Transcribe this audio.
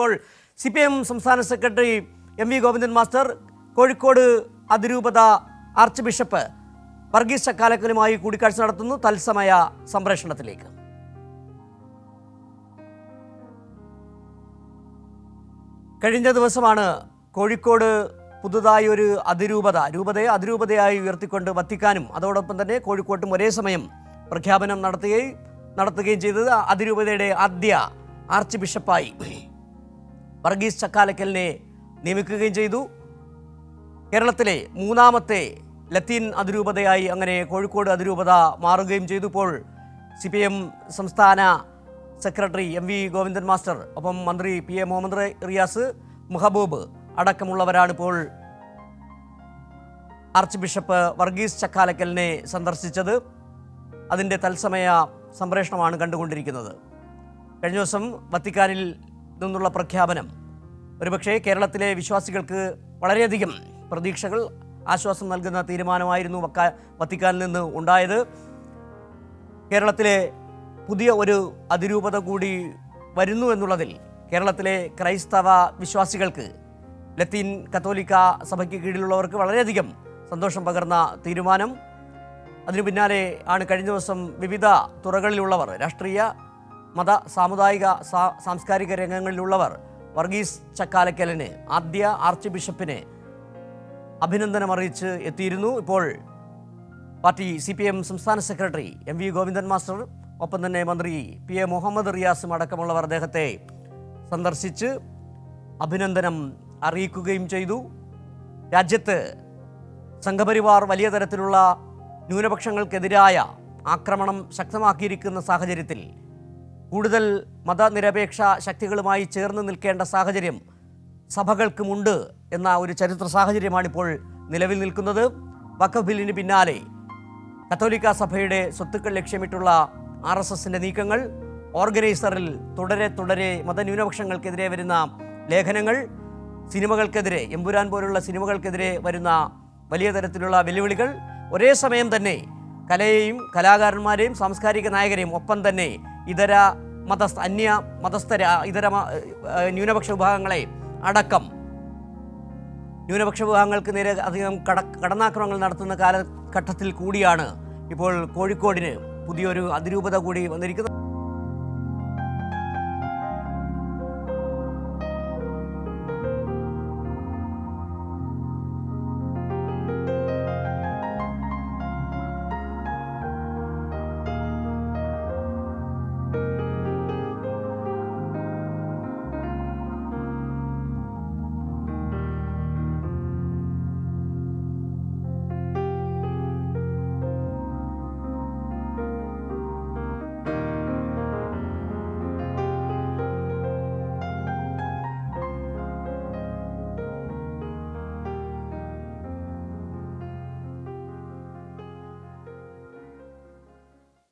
ഇപ്പോൾ C P M സംസ്ഥാന secretary M V Govindan master Kozhikode അതിരൂപത ആർച്ച് ബിഷപ്പ് വർഗീസ് ചക്കാലക്കലുമായി കൂടിക്കാഴ്ച നടത്തുന്നു. തത്സമയ സംപ്രേഷണത്തിലേക്ക്. കഴിഞ്ഞ ദിവസമാണ് കോഴിക്കോട് പുതുതായി ഒരു അതിരൂപത രൂപതയെ അതിരൂപതയായി ഉയർത്തിക്കൊണ്ട് വത്തിക്കാനും അതോടൊപ്പം തന്നെ കോഴിക്കോട്ടും ഒരേ സമയം പ്രഖ്യാപനം നടത്തുകയും നടത്തുകയും ചെയ്തത് അതിരൂപതയുടെ ആദ്യ ആർച്ച് ബിഷപ്പായി. വർഗീസ് ചക്കാലക്കലിനെ നിയമിക്കുകയും ചെയ്തു. കേരളത്തിലെ മൂന്നാമത്തെ ലത്തീൻ അതിരൂപതയായി അങ്ങനെ കോഴിക്കോട് അതിരൂപത മാറുകയും ചെയ്തു. ഇപ്പോൾ സി പി എം സംസ്ഥാന secretary M V Govindan master ഒപ്പം മന്ത്രി പി എ മുഹമ്മദ് റിയാസ് മുഹബൂബ് അടക്കമുള്ളവരാണ് ഇപ്പോൾ ആർച്ച് ബിഷപ്പ് വർഗീസ് ചക്കാലക്കലിനെ സന്ദർശിച്ചത്. അതിന്റെ തത്സമയ സംപ്രേഷണമാണ് കണ്ടുകൊണ്ടിരിക്കുന്നത്. കഴിഞ്ഞ ദിവസം വത്തിക്കാനിൽ നിന്നുള്ള പ്രഖ്യാപനം. ഒരുപക്ഷേ കേരളത്തിലെ വിശ്വാസികൾക്ക് വളരെയധികം പ്രതീക്ഷകൾ ആശ്വാസം നൽകുന്ന തീരുമാനമായിരുന്നു വക്ക വത്തിക്കാനിൽ നിന്ന് ഉണ്ടായത്. കേരളത്തിലെ പുതിയ ഒരു അതിരൂപത കൂടി വരുന്നു എന്നുള്ളതിൽ കേരളത്തിലെ ക്രൈസ്തവ വിശ്വാസികൾക്ക് ലത്തീൻ കത്തോലിക്ക സഭയ്ക്ക് കീഴിലുള്ളവർക്ക് വളരെയധികം സന്തോഷം പകർന്ന തീരുമാനം. അതിനു പിന്നാലെ ആണ് കഴിഞ്ഞ ദിവസം വിവിധ തുറകളിലുള്ളവർ രാഷ്ട്രീയ മത സാമുദായിക സാംസ്കാരിക രംഗങ്ങളിലുള്ളവർ വർഗീസ് ചക്കാലക്കലിന് ആദ്യ ആർച്ച് ബിഷപ്പിനെ അഭിനന്ദനം അറിയിച്ച് എത്തിയിരുന്നു ഇപ്പോൾ പാർട്ടി സി പി എം സംസ്ഥാന secretary M V Govindan master. ഒപ്പം തന്നെ മന്ത്രി പി എ മുഹമ്മദ് റിയാസും അടക്കമുള്ളവർ അദ്ദേഹത്തെ സന്ദർശിച്ച് അഭിനന്ദനം അറിയിക്കുകയും ചെയ്തു. രാജ്യത്ത് സംഘപരിവാർ വലിയ തരത്തിലുള്ള ന്യൂനപക്ഷങ്ങൾക്കെതിരായ ആക്രമണം ശക്തമാക്കിയിരിക്കുന്ന സാഹചര്യത്തിൽ കൂടുതൽ മതനിരപേക്ഷ ശക്തികളുമായി ചേർന്ന് നിൽക്കേണ്ട സാഹചര്യം സഭകൾക്കുമുണ്ട് എന്ന ഒരു ചരിത്ര സാഹചര്യമാണിപ്പോൾ നിലവിൽ നിൽക്കുന്നത്. വഖഫ് ബില്ലിന് പിന്നാലെ കത്തോലിക്ക സഭയുടെ സ്വത്തുക്കൾ ലക്ഷ്യമിട്ടുള്ള ആർ എസ് എസിന്റെ നീക്കങ്ങൾ ഓർഗനൈസറിൽ തുടരെ തുടരെ മതന്യൂനപക്ഷങ്ങൾക്കെതിരെ വരുന്ന ലേഖനങ്ങൾ സിനിമകൾക്കെതിരെ എമ്പുരാൻ പോലുള്ള സിനിമകൾക്കെതിരെ വരുന്ന വലിയ തരത്തിലുള്ള വെല്ലുവിളികൾ. ഒരേ സമയം തന്നെ കലയെയും കലാകാരന്മാരെയും സാംസ്കാരിക നായകരെയും ഒപ്പം തന്നെ ഇതര മതസ്ഥ അന്യ മതസ്ഥര ഇതര ന്യൂനപക്ഷ വിഭാഗങ്ങളെ അടക്കം. ന്യൂനപക്ഷ വിഭാഗങ്ങൾക്ക് നേരെ അധികം കട കടന്നാക്രമണങ്ങൾ നടത്തുന്ന കാലഘട്ടത്തിൽ കൂടിയാണ് ഇപ്പോൾ കോഴിക്കോടിന് പുതിയൊരു അതിരൂപത കൂടി വന്നിരിക്കുന്നത്.